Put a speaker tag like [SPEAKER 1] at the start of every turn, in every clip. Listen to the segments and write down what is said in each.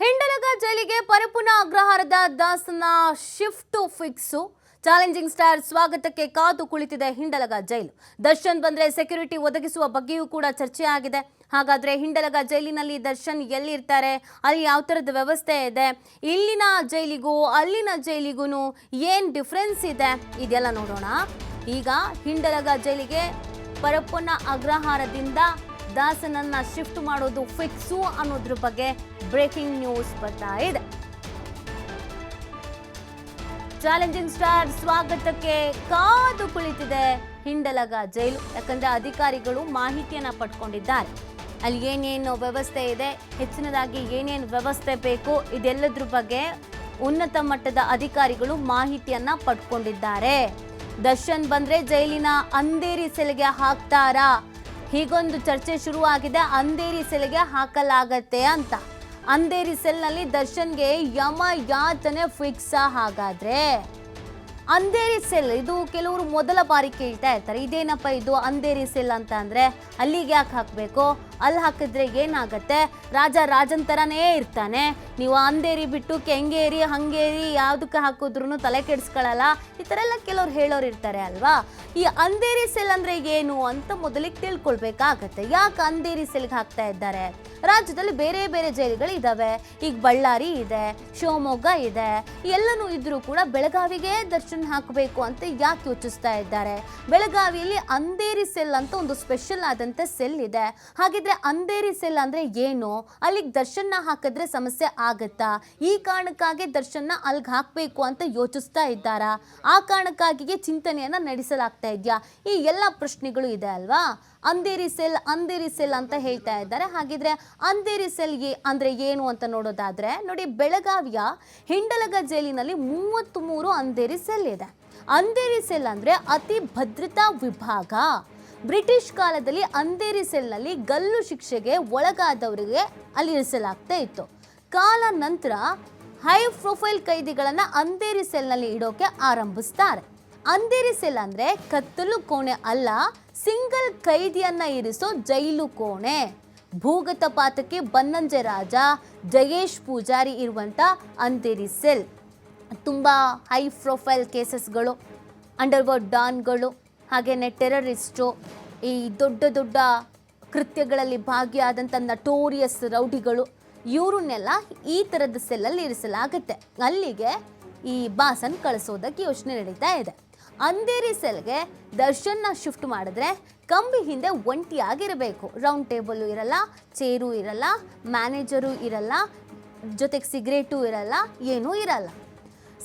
[SPEAKER 1] ಹಿಂಡಲಗ ಜೈಲಿಗೆ ಪರಿಪೂರ್ಣ ಅಗ್ರಹಾರದ ದಾಸನ ಶಿಫ್ಟ್ ಫಿಕ್ಸು. ಚಾಲೆಂಜಿಂಗ್ ಸ್ಟಾರ್ ಸ್ವಾಗತಕ್ಕೆ ಕಾದು ಕುಳಿತಿದೆ ಹಿಂಡಲಗ ಜೈಲು. ದರ್ಶನ್ ಬಂದ್ರೆ ಸೆಕ್ಯೂರಿಟಿ ಒದಗಿಸುವ ಬಗ್ಗೆಯೂ ಕೂಡ ಚರ್ಚೆ ಆಗಿದೆ. ಹಾಗಾದ್ರೆ ಹಿಂಡಲಗ ಜೈಲಿನಲ್ಲಿ ದರ್ಶನ್ ಎಲ್ಲಿರ್ತಾರೆ? ಅಲ್ಲಿ ಯಾವ ಥರದ ವ್ಯವಸ್ಥೆ ಇದೆ? ಇಲ್ಲಿನ ಜೈಲಿಗೂ ಅಲ್ಲಿನ ಜೈಲಿಗೂ ಏನು ಡಿಫ್ರೆನ್ಸ್ ಇದೆ? ಇದೆಲ್ಲ ನೋಡೋಣ. ಈಗ ಹಿಂಡಲಗ ಜೈಲಿಗೆ ಪರಪ್ಪನ ಅಗ್ರಹಾರದಿಂದ ದಾಸನನ್ನ ಶಿಫ್ಟ್ ಮಾಡೋದು ಫಿಕ್ಸು ಅನ್ನೋದ್ರ ಬಗ್ಗೆ ಬ್ರೇಕಿಂಗ್ ನ್ಯೂಸ್ ಬರ್ತಾ ಇದೆ. ಚಾಲೆಂಜಿಂಗ್ ಸ್ಟಾರ್ ಸ್ವಾಗತಕ್ಕೆ ಕಾದು ಕುಳಿತಿದೆ ಹಿಂಡಲಗ ಜೈಲು. ಯಾಕಂದ್ರೆ ಅಧಿಕಾರಿಗಳು ಮಾಹಿತಿಯನ್ನ ಪಡ್ಕೊಂಡಿದ್ದಾರೆ. ಅಲ್ಲಿ ಏನೇನು ವ್ಯವಸ್ಥೆ ಇದೆ, ಹೆಚ್ಚಿನದಾಗಿ ಏನೇನು ವ್ಯವಸ್ಥೆ ಬೇಕು, ಇದೆಲ್ಲದ್ರ ಬಗ್ಗೆ ಉನ್ನತ ಮಟ್ಟದ ಅಧಿಕಾರಿಗಳು ಮಾಹಿತಿಯನ್ನ ಪಡ್ಕೊಂಡಿದ್ದಾರೆ. ದರ್ಶನ್ ಬಂದ್ರೆ ಜೈಲಿನ ಅಂಧೇರಿ ಸೆಲೆಗೆ ಹಾಕ್ತಾರಾ? ಹೀಗೊಂದು ಚರ್ಚೆ ಶುರುವಾಗಿದೆ. ಅಂದೇರಿ ಸೆಲ್ಗೆ ಹಾಕಲಾಗತ್ತೆ ಅಂತ. ಅಂದೇರಿ ಸೆಲ್ನಲ್ಲಿ ದರ್ಶನ್ಗೆ ಯಮ ಯಾತನೆ ಫಿಕ್ಸ್ ಹಾಗಾದ್ರೆ. ಅಂಧೇರಿ ಸೆಲ್, ಇದು ಕೆಲವರು ಮೊದಲ ಬಾರಿ ಕೇಳ್ತಾ ಇರ್ತಾರೆ. ಇದೇನಪ್ಪ ಇದು ಅಂಧೇರಿ ಸೆಲ್ ಅಂತ ಅಂದ್ರೆ ಅಲ್ಲಿಗೆ ಯಾಕೆ ಹಾಕಬೇಕು? ಅಲ್ಲಿ ಹಾಕಿದ್ರೆ ಏನಾಗುತ್ತೆ? ರಾಜ ರಾಜನ್ ಥರನೇ ಇರ್ತಾನೆ. ನೀವು ಅಂಧೇರಿ ಬಿಟ್ಟು ಕೆಂಗೇರಿ, ಹಂಗೇರಿ ಯಾವುದಕ್ಕೆ ಹಾಕಿದ್ರು ತಲೆ ಕೆಡಿಸ್ಕೊಳ್ಳಲ್ಲ ಈ ಥರ ಎಲ್ಲ ಕೆಲವ್ರು ಹೇಳೋರು ಇರ್ತಾರೆ ಅಲ್ವಾ? ಈ ಅಂಧೇರಿ ಸೆಲ್ ಅಂದ್ರೆ ಏನು ಅಂತ ಮೊದಲಿಗೆ ತಿಳ್ಕೊಳ್ಬೇಕಾಗತ್ತೆ. ಯಾಕೆ ಅಂದೇರಿ ಸೆಲ್ಗೆ ಹಾಕ್ತಾ ಇದ್ದಾರೆ? ರಾಜ್ಯದಲ್ಲಿ ಬೇರೆ ಬೇರೆ ಜೈಲುಗಳು ಇದಾವೆ ಈಗ ಬಳ್ಳಾರಿ ಇದೆ, ಶಿವಮೊಗ್ಗ ಇದೆ. ಎಲ್ಲನೂ ಇದ್ರೂ ಕೂಡ ಬೆಳಗಾವಿಗೆ ದರ್ಶನ್ ಹಾಕಬೇಕು ಅಂತ ಯಾಕೆ ಯೋಚಿಸ್ತಾ ಇದ್ದಾರೆ? ಬೆಳಗಾವಿಯಲ್ಲಿ ಅಂದೇರಿ ಸೆಲ್ ಅಂತ ಒಂದು ಸ್ಪೆಷಲ್ ಆದಂತ ಸೆಲ್ ಇದೆ. ಹಾಗಿದ್ರೆ ಅಂದೇರಿ ಸೆಲ್ ಅಂದ್ರೆ ಏನು? ಅಲ್ಲಿಗೆ ದರ್ಶನ ಹಾಕಿದ್ರೆ ಸಮಸ್ಯೆ ಆಗತ್ತಾ? ಈ ಕಾರಣಕ್ಕಾಗಿ ದರ್ಶನ ಅಲ್ಲಿಗೆ ಹಾಕಬೇಕು ಅಂತ ಯೋಚಿಸ್ತಾ ಇದ್ದಾರಾ? ಆ ಕಾರಣಕ್ಕಾಗಿಯೇ ಚಿಂತನೆಯನ್ನ ನಡೆಸಲಾಗ್ತಾ ಇದೆಯಾ? ಈ ಎಲ್ಲ ಪ್ರಶ್ನೆಗಳು ಇದೆ ಅಲ್ವಾ? ಅಂದೇರಿ ಸೆಲ್ ಅಂದೇರಿ ಸೆಲ್ ಅಂತ ಹೇಳ್ತಾ ಇದ್ದಾರೆ. ಹಾಗಿದ್ರೆ ಅಂದೇರಿ ಸೆಲ್ ಅಂದ್ರೆ ಏನು ಅಂತ ನೋಡೋದಾದ್ರೆ, ನೋಡಿ ಬೆಳಗಾವಿಯ ಹಿಂಡಲಗ ಜೈಲಿನಲ್ಲಿ ಮೂವತ್ತ್ ಮೂರು ಅಂದೇರಿ ಸೆಲ್ ಇದೆ ಅಂಧೇರಿ ಸೆಲ್ ಅಂದರೆ ಅತಿ ಭದ್ರತಾ ವಿಭಾಗ. ಬ್ರಿಟಿಷ್ ಕಾಲದಲ್ಲಿ ಅಂಧೇರಿ ಸೆಲ್ನಲ್ಲಿ ಗಲ್ಲು ಶಿಕ್ಷೆಗೆ ಒಳಗಾದವರಿಗೆ ಅಲ್ಲಿ ಇರಿಸಲಾಗ್ತಾ ಇತ್ತು. ಕಾಲ ನಂತರ ಹೈ ಪ್ರೊಫೈಲ್ ಕೈದಿಗಳನ್ನು ಅಂಧೇರಿ ಸೆಲ್ನಲ್ಲಿ ಇಡೋಕೆ ಆರಂಭಿಸ್ತಾರೆ. ಅಂಧೇರಿ ಸೆಲ್ ಅಂದರೆ ಕತ್ತಲು ಕೋಣೆ ಅಲ್ಲ, ಸಿಂಗಲ್ ಕೈದಿಯನ್ನು ಇರಿಸೋ ಜೈಲು ಕೋಣೆ. ಭೂಗತ ಪಾತಕ್ಕೆ ಬನ್ನಂಜೆ ರಾಜ, ಜಯೇಶ್ ಪೂಜಾರಿ ಇರುವಂಥ ಅಂಧೇರಿ ಸೆಲ್. ತುಂಬ ಹೈ ಪ್ರೊಫೈಲ್ ಕೇಸಸ್ಗಳು ಅಂಡರ್ವರ್ಡ್ ಡಾನ್ಗಳು ಹಾಗೆಯೇ ಟೆರರಿಸ್ಟು ಈ ದೊಡ್ಡ ದೊಡ್ಡ ಕೃತ್ಯಗಳಲ್ಲಿ ಭಾಗಿಯಾದಂಥ ನಟೋರಿಯಸ್ ರೌಡಿಗಳು, ಇವ್ರನ್ನೆಲ್ಲ ಈ ಥರದ ಸೆಲ್ಲಲ್ಲಿ ಇರಿಸಲಾಗುತ್ತೆ. ಅಲ್ಲಿಗೆ ಈ ಬಾಸನ್ ಕಳಿಸೋದಕ್ಕೆ ಯೋಚನೆ ನಡೀತಾ ಇದೆ. ಅಂಧೇರಿ ಸೆಲ್ಗೆ ದರ್ಶನ್ನ ಶಿಫ್ಟ್ ಮಾಡಿದ್ರೆ ಕಂಬಿ ಹಿಂದೆ ಒಂಟಿಯಾಗಿರಬೇಕು. ರೌಂಡ್ ಟೇಬಲು ಇರಲ್ಲ ಚೇರು ಇರಲ್ಲ ಮ್ಯಾನೇಜರು ಇರಲ್ಲ, ಜೊತೆಗೆ ಸಿಗರೇಟು ಇರಲ್ಲ, ಏನೂ ಇರಲ್ಲ.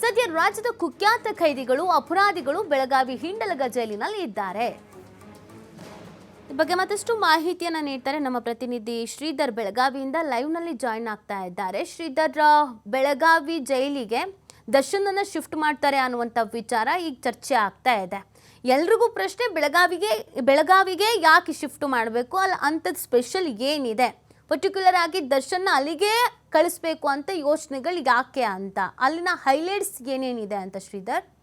[SPEAKER 1] ಸದ್ಯ ರಾಜ್ಯದ ಕುಖ್ಯಾತ ಖೈದಿಗಳು, ಅಪರಾಧಿಗಳು ಬೆಳಗಾವಿ ಹಿಂಡಲಗ ಜೈಲಿನಲ್ಲಿ ಇದ್ದಾರೆ. ಬಗ್ಗೆ ಮತ್ತಷ್ಟು ಮಾಹಿತಿಯನ್ನು ನೀಡ್ತಾರೆ ನಮ್ಮ ಪ್ರತಿನಿಧಿ ಶ್ರೀಧರ್ ಬೆಳಗಾವಿಯಿಂದ ಲೈವ್ನಲ್ಲಿ ಜಾಯಿನ್ ಆಗ್ತಾ ಇದ್ದಾರೆ. ಶ್ರೀಧರ್ ಬೆಳಗಾವಿ ಜೈಲಿಗೆ ದರ್ಶನನ್ನ ಶಿಫ್ಟ್ ಮಾಡ್ತಾರೆ ಅನ್ನುವಂಥ ವಿಚಾರ ಈಗ ಚರ್ಚೆ ಆಗ್ತಾ ಇದೆ. ಎಲ್ರಿಗೂ ಪ್ರಶ್ನೆ, ಬೆಳಗಾವಿಗೆ ಬೆಳಗಾವಿಗೆ ಯಾಕೆ ಶಿಫ್ಟ್ ಮಾಡಬೇಕು? ಅಲ್ಲಿ ಅಂಥದ್ದು ಸ್ಪೆಷಲ್ ಏನಿದೆ? ಪರ್ಟಿಕ್ಯುಲರ್ ಆಗಿ ದರ್ಶನ ಅಲ್ಲಿಗೆ ಕಳಿಸ್ಬೇಕು ಅಂತ ಯೋಚನೆಗಳು ಯಾಕೆ ಅಂತ? ಅಲ್ಲಿನ ಹೈಲೈಟ್ಸ್ ಏನೇನಿದೆ ಅಂತ ಶ್ರೀಧರ್?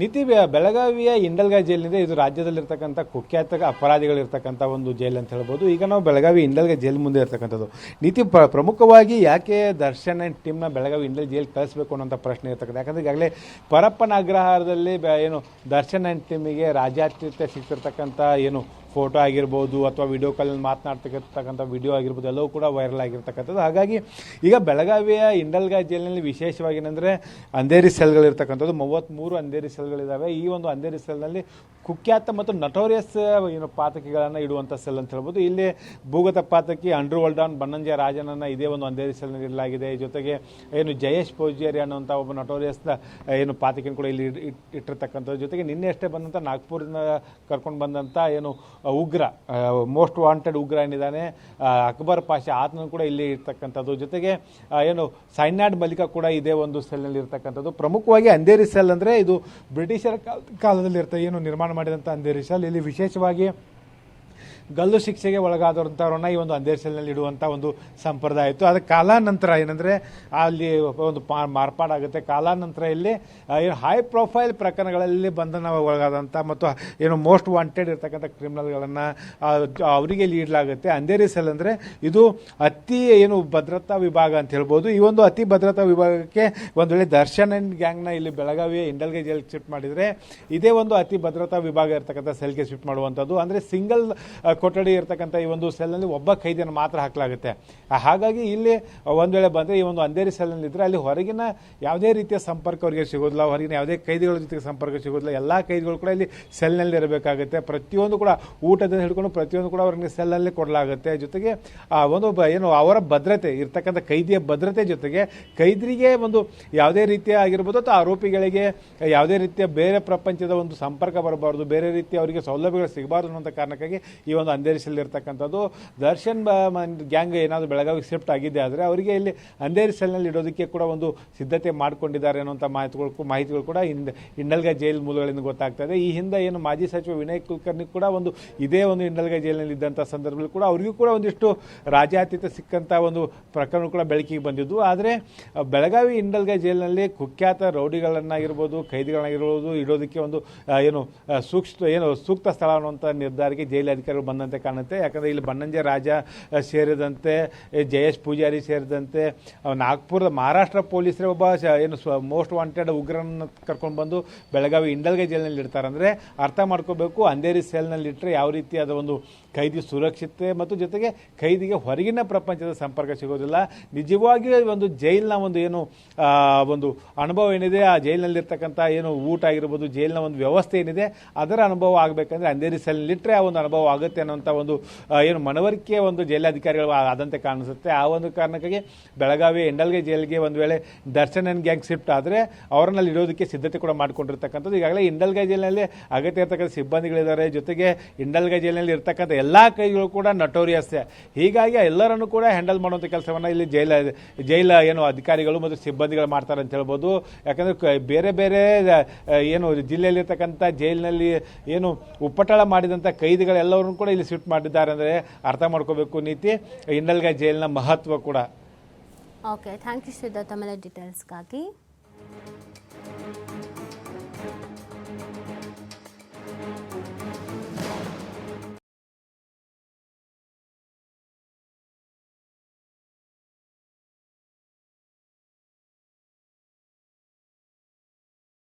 [SPEAKER 2] ನೀತಿ ಬೆಳಗಾವಿಯ ಇಂಡಲ್ಗಾ ಜೈಲಿನಿಂದ ಇದು ರಾಜ್ಯದಲ್ಲಿರ್ತಕ್ಕಂಥ ಕುಖ್ಯಾತ ಅಪರಾಧಿಗಳಿರ್ತಕ್ಕಂಥ ಒಂದು ಜೈಲು ಅಂತ ಹೇಳ್ಬೋದು. ಈಗ ನಾವು ಬೆಳಗಾವಿ ಇಂಡಲ್ಗಾ ಜೈಲ್ ಮುಂದೆ ಇರ್ತಕ್ಕಂಥದ್ದು. ನೀತಿ ಪ್ರಮುಖವಾಗಿ ಯಾಕೆ ದರ್ಶನ್ ಆ್ಯಂಡ್ ಟೀಮ್ನ ಬೆಳಗಾವಿ ಇಂಡಲ್ ಜೈಲ್ ಕಳಿಸ್ಬೇಕು ಅನ್ನೋಂಥ ಪ್ರಶ್ನೆ ಇರ್ತಕ್ಕಂಥ ಯಾಕಂದ್ರೆ ಈಗಾಗಲೇ ಪರಪ್ಪನ ಅಗ್ರಹಾರದಲ್ಲಿ ಏನು ದರ್ಶನ್ ಆ್ಯಂಡ್ ಟೀಮಿಗೆ ರಾಜ್ಯಾತ್ಯತೆ ಸಿಗ್ತಿರ್ತಕ್ಕಂಥ ಏನು ಫೋಟೋ ಆಗಿರ್ಬೋದು ಅಥವಾ ವಿಡಿಯೋ ಕಾಲಲ್ಲಿ ಮಾತನಾಡ್ತಕ್ಕಂಥ ವಿಡಿಯೋ ಆಗಿರ್ಬೋದು, ಎಲ್ಲವೂ ಕೂಡ ವೈರಲ್ ಆಗಿರ್ತಕ್ಕಂಥದ್ದು. ಹಾಗಾಗಿ ಈಗ ಬೆಳಗಾವಿಯ ಇಂಡಲ್ಗಾ ಜೈಲಿನಲ್ಲಿ ವಿಶೇಷವಾಗಿ ಏನಂದರೆ ಅಂಧೇರಿ ಸೆಲ್ಗಳಿರ್ತಕ್ಕಂಥದ್ದು ಮೂವತ್ತ್ಮೂರು ಅಂಧೇರಿ ಸೆಲ್ಗಳಿದ್ದಾವೆ ಈ ಒಂದು ಅಂಧೇರಿ ಸೆಲ್ನಲ್ಲಿ ಕುಖ್ಯಾತ ಮತ್ತು ನಟೋರಿಯಸ್ ಏನು ಪಾತಕಿಗಳನ್ನು ಇಡುವಂಥ ಸೆಲ್ ಅಂತ ಹೇಳ್ಬೋದು. ಇಲ್ಲಿ ಭೂಗತ ಪಾತಕಿ ಅಂಡ್ರೂ ವಲ್ಡಾನ್ ಬನ್ನಂಜೆ ರಾಜನನ್ನು ಇದೇ ಒಂದು ಅಂಧೇರಿ ಸೆಲ್ನಲ್ಲಿ ಇಡಲಾಗಿದೆ. ಜೊತೆಗೆ ಏನು ಜಯೇಶ್ ಪೋಜಿಯರಿ ಅನ್ನುವಂಥ ಒಬ್ಬ ನಟೋರಿಯಸ್ನ ಏನು ಪಾತಕಿನ ಕೂಡ ಇಲ್ಲಿ ಇಟ್- ಇಟ್- ಇಟ್ಟಿರ್ತಕ್ಕಂಥದ್ದು. ಜೊತೆಗೆ ನಿನ್ನೆ ಅಷ್ಟೇ ಬಂದಂಥ ನಾಗ್ಪುರದಿಂದ ಕರ್ಕೊಂಡು ಬಂದಂಥ ಏನು ಉಗ್ರ ಮೋಸ್ಟ್ ವಾಂಟೆಡ್ ಉಗ್ರ ಏನಿದ್ದಾನೆ ಅಕ್ಬರ್ ಪಾಷಾ ಆತನೂ ಕೂಡ ಇಲ್ಲಿ ಇರ್ತಕ್ಕಂಥದ್ದು. ಜೊತೆಗೆ ಏನು ಸೈನಾಡ್ ಮಲಿಕ ಕೂಡ ಇದೇ ಒಂದು ಸೆಲ್ನಲ್ಲಿ ಇರ್ತಕ್ಕಂಥದ್ದು. ಪ್ರಮುಖವಾಗಿ ಅಂಧೇರಿ ಸೆಲ್ ಅಂದರೆ ಇದು ಬ್ರಿಟಿಷರ ಕಾಲ ಕಾಲದಲ್ಲಿ ಇರ್ತ ಏನು ನಿರ್ಮಾಣ ಮಾಡಿದಂಥ ಅಂಧೇರಿ ಸೆಲ್ ಇಲ್ಲಿ ವಿಶೇಷವಾಗಿ ಗಲ್ಲು ಶಿಕ್ಷೆಗೆ ಒಳಗಾದಂಥವ್ರನ್ನ ಈ ಒಂದು ಅಂಧೇರಿ ಸೆಲ್ನಲ್ಲಿ ಇಡುವಂಥ ಒಂದು ಸಂಪ್ರದಾಯ ಇತ್ತು. ಅದು ಕಾಲಾನಂತರ ಏನಂದರೆ ಅಲ್ಲಿ ಒಂದು ಪಾ- ಮಾರ್ಪಾಡಾಗುತ್ತೆ. ಕಾಲಾನಂತರ ಇಲ್ಲಿ ಹೈ ಪ್ರೊಫೈಲ್ ಪ್ರಕರಣಗಳಲ್ಲಿ ಬಂಧನ ಒಳಗಾದಂಥ ಮತ್ತು ಏನು ಮೋಸ್ಟ್ ವಾಂಟೆಡ್ ಇರ್ತಕ್ಕಂಥ ಕ್ರಿಮಿನಲ್ಗಳನ್ನು ಅವರಿಗೆ ಇಡಲಾಗುತ್ತೆ ಅಂದೇರಿ ಸೆಲ್ ಅಂದರೆ ಇದು ಅತಿ ಏನು ಭದ್ರತಾ ವಿಭಾಗ ಅಂತ ಹೇಳ್ಬೋದು. ಈ ಒಂದು ಅತಿ ಭದ್ರತಾ ವಿಭಾಗಕ್ಕೆ ಒಂದು ವೇಳೆ ದರ್ಶನ್ ಅಂಡ್ ಗ್ಯಾಂಗ್ನ ಇಲ್ಲಿ ಬೆಳಗಾವಿಯ ಇಂಡಲ್ಗೆ ಜೈಲ್ ಶಿಫ್ಟ್ ಮಾಡಿದರೆ, ಇದೇ ಒಂದು ಅತಿ ಭದ್ರತಾ ವಿಭಾಗ ಇರ್ತಕ್ಕಂಥ ಸೆಲ್ಗೆ ಶಿಫ್ಟ್ ಮಾಡುವಂಥದ್ದು. ಅಂದರೆ ಸಿಂಗಲ್ ಕೊಠಡಿ ಇರತಕ್ಕಂಥ ಈ ಒಂದು ಸೆಲ್ನಲ್ಲಿ ಒಬ್ಬ ಖೈದಿಯನ್ನು ಮಾತ್ರ ಹಾಕಲಾಗುತ್ತೆ. ಹಾಗಾಗಿ ಇಲ್ಲಿ ಒಂದು ವೇಳೆ ಬಂದರೆ ಈ ಒಂದು ಅಂಧೇರಿ ಸೆಲ್ನಲ್ಲಿ ಇದ್ದರೆ ಅಲ್ಲಿ ಹೊರಗಿನ ಯಾವುದೇ ರೀತಿಯ ಸಂಪರ್ಕ ಅವರಿಗೆ ಸಿಗೋದಿಲ್ಲ, ಹೊರಗಿನ ಯಾವುದೇ ಕೈದಿಗಳ ಜೊತೆಗೆ ಸಂಪರ್ಕ ಸಿಗೋದಿಲ್ಲ. ಎಲ್ಲ ಕೈದಿಗಳು ಕೂಡ ಇಲ್ಲಿ ಸೆಲ್ನಲ್ಲಿ ಇರಬೇಕಾಗುತ್ತೆ. ಪ್ರತಿಯೊಂದು ಕೂಡ ಊಟದಿಂದ ಹಿಡ್ಕೊಂಡು ಪ್ರತಿಯೊಂದು ಕೂಡ ಅವ್ರಿಗೆ ಸೆಲ್ನಲ್ಲಿ ಕೊಡಲಾಗುತ್ತೆ. ಜೊತೆಗೆ ಒಂದು ಏನು ಅವರ ಭದ್ರತೆ, ಇರ್ತಕ್ಕಂಥ ಕೈದಿಯ ಭದ್ರತೆ ಜೊತೆಗೆ ಕೈದಿರಿಗೆ ಒಂದು ಯಾವುದೇ ರೀತಿಯ ಆಗಿರ್ಬೋದು ಅಥವಾ ಆರೋಪಿಗಳಿಗೆ ಯಾವುದೇ ರೀತಿಯ ಬೇರೆ ಪ್ರಪಂಚದ ಒಂದು ಸಂಪರ್ಕ ಬರಬಾರ್ದು, ಬೇರೆ ರೀತಿಯ ಅವರಿಗೆ ಸೌಲಭ್ಯಗಳು ಸಿಗಬಾರ್ದು ಅನ್ನೋಂಥ ಕಾರಣಕ್ಕಾಗಿ ಈ ಒಂದು ಅಂಧೇರಿ ಅಂಧೇರಿಸಲ್ಲಿರ್ತಕ್ಕಂಥದ್ದು ದರ್ಶನ್ ಗ್ಯಾಂಗ್ ಏನಾದರೂ ಬೆಳಗಾವಿಗೆ ಶಿಫ್ಟ್ ಆಗಿದೆ ಆದರೆ ಅವರಿಗೆ ಇಲ್ಲಿ ಅಂಧೇರಿಸಲ್ನಲ್ಲಿ ಇಡೋದಕ್ಕೆ ಕೂಡ ಒಂದು ಸಿದ್ಧತೆ ಮಾಡಿಕೊಂಡಿದ್ದಾರೆ ಅನ್ನುವಂಥ ಮಾಹಿತಿಗಳು ಮಾಹಿತಿಗಳು ಕೂಡ ಹಿಂದೆ ಇಂಡಲ್ಗ ಜೈಲ್ ಮೂಲಗಳಿಂದ ಗೊತ್ತಾಗ್ತಾ ಇದೆ. ಈ ಹಿಂದೆ ಏನು ಮಾಜಿ ಸಚಿವ ವಿನಯ್ ಕುಲಕರ್ಣಿ ಕೂಡ ಒಂದು ಇದೇ ಒಂದು ಇಂಡಲ್ಗ ಜೈಲಿನಲ್ಲಿ ಇದ್ದಂಥ ಸಂದರ್ಭದಲ್ಲಿ ಕೂಡ ಅವರಿಗೂ ಕೂಡ ಒಂದಿಷ್ಟು ರಾಜಾತೀತ ಸಿಕ್ಕಂಥ ಒಂದು ಪ್ರಕರಣ ಕೂಡ ಬೆಳಕಿಗೆ ಬಂದಿದ್ದು. ಆದರೆ ಬೆಳಗಾವಿ ಇಂಡಲ್ಗ ಜೈಲಿನಲ್ಲಿ ಕುಖ್ಯಾತ ರೌಡಿಗಳನ್ನಾಗಿರ್ಬೋದು, ಕೈದಿಗಳನ್ನಾಗಿರ್ಬೋದು ಇಡೋದಕ್ಕೆ ಒಂದು ಏನು ಸೂಕ್ಷ್ಮ, ಏನು, ಸೂಕ್ತ ಸ್ಥಳ ಅನ್ನುವಂಥ ನಿರ್ಧಾರಕ್ಕೆ ಜೈಲು ಅಧಿಕಾರಿಗಳು ಬಂದಂತೆ ಕಾಣುತ್ತೆ. ಯಾಕಂದರೆ ಇಲ್ಲಿ ಬನ್ನಂಜೆ ರಾಜ ಸೇರಿದಂತೆ ಜಯೇಶ್ ಪೂಜಾರಿ ಸೇರಿದಂತೆ ನಾಗ್ಪುರದ ಮಹಾರಾಷ್ಟ್ರ ಪೊಲೀಸರೇ ಒಬ್ಬ ಏನು ಸ್ವ, ಮೋಸ್ಟ್ ವಾಂಟೆಡ್ ಉಗ್ರನ ಕರ್ಕೊಂಡು ಬಂದು ಬೆಳಗಾವಿ ಇಂಡಲ್ಗೆ ಜೈಲಿನಲ್ಲಿ ಇಡ್ತಾರೆ. ಅಂದರೆ ಅರ್ಥ ಮಾಡ್ಕೋಬೇಕು, ಅಂಧೇರಿ ಸೆಲ್ನಲ್ಲಿ ಇಟ್ಟರೆ ಯಾವ ರೀತಿಯಾದ ಒಂದು ಖೈದಿ ಸುರಕ್ಷತೆ ಮತ್ತು ಜೊತೆಗೆ ಖೈದಿಗೆ ಹೊರಗಿನ ಪ್ರಪಂಚದ ಸಂಪರ್ಕ ಸಿಗೋದಿಲ್ಲ. ನಿಜವಾಗಿಯೂ ಒಂದು ಜೈಲಿನ ಒಂದು ಏನು ಒಂದು ಅನುಭವ ಏನಿದೆ, ಆ ಜೈಲಿನಲ್ಲಿರ್ತಕ್ಕಂಥ ಏನು ಊಟ ಆಗಿರ್ಬೋದು, ಜೈಲಿನ ಒಂದು ವ್ಯವಸ್ಥೆ ಏನಿದೆ, ಅದರ ಅನುಭವ ಆಗಬೇಕಂದ್ರೆ ಅಂಧೇರಿ ಸೆಲ್ನಲ್ಲಿಟ್ಟರೆ ಆ ಒಂದು ಅನುಭವ ಆಗುತ್ತೆ ಅನ್ನೋಂಥ ಒಂದು ಏನು ಮನವರಿಕೆ ಒಂದು ಜೈಲಾಧಿಕಾರಿಗಳು ಆದಂತೆ ಕಾಣಿಸುತ್ತೆ. ಆ ಒಂದು ಕಾರಣಕ್ಕಾಗಿ ಬೆಳಗಾವಿ ಎಂಡಲ್ಗೆ ಜೈಲಿಗೆ ಒಂದು ವೇಳೆ ದರ್ಶನ್ ಗ್ಯಾಂಗ್ ಶಿಫ್ಟ್ ಆದರೆ ಅವರನ್ನಲ್ಲಿ ಇಡೋದಕ್ಕೆ ಸಿದ್ಧತೆ ಕೂಡ ಮಾಡಿಕೊಂಡಿರ್ತಕ್ಕಂಥದ್ದು. ಈಗಾಗಲೇ ಇಂಡಲ್ಗೆ ಜೈಲಿನಲ್ಲಿ ಅಗತ್ಯ ಇರ್ತಕ್ಕಂಥ ಸಿಬ್ಬಂದಿಗಳಿದ್ದಾರೆ. ಜೊತೆಗೆ ಇಂಡಲ್ಗೆ ಜೈಲಿನಲ್ಲಿ ಇರ್ತಕ್ಕಂಥ ಎಲ್ಲ ಕೈಗಳು ಕೂಡ ನಟೋರಿಯಸ್ ಹೀಗಾಗಿ ಎಲ್ಲರನ್ನು ಕೂಡ ಹ್ಯಾಂಡಲ್ ಮಾಡುವಂಥ ಕೆಲಸವನ್ನು ಇಲ್ಲಿ ಜೈಲ ಜೈಲ ಏನು ಅಧಿಕಾರಿಗಳು ಮತ್ತು ಸಿಬ್ಬಂದಿಗಳು ಮಾಡ್ತಾರೆ ಅಂತ ಹೇಳ್ಬೋದು. ಯಾಕಂದರೆ ಬೇರೆ ಬೇರೆ ಏನು ಜಿಲ್ಲೆಯಲ್ಲಿರ್ತಕ್ಕಂಥ ಜೈಲಿನಲ್ಲಿ ಏನು ಉಪ್ಪಟಳ ಮಾಡಿದಂಥ ಕೈದಿಗಳೆಲ್ಲವರನ್ನು ಕೂಡ ಇಲ್ಲಿ ಶಿಫ್ಟ್ ಮಾಡಿದ್ದಾರೆ ಅಂದರೆ ಅರ್ಥ ಮಾಡ್ಕೋಬೇಕು ನೀತಿ. ಇಂಡಲ್ಗ ಜೈಲಿನ ಮಹತ್ವ ಕೂಡ.
[SPEAKER 1] ಓಕೆ ಥ್ಯಾಂಕ್ ಯು ಶ್ರೀಧರ್ ತಮ್ಮ ಡೀಟೇಲ್ಸ್ಗಾಗಿ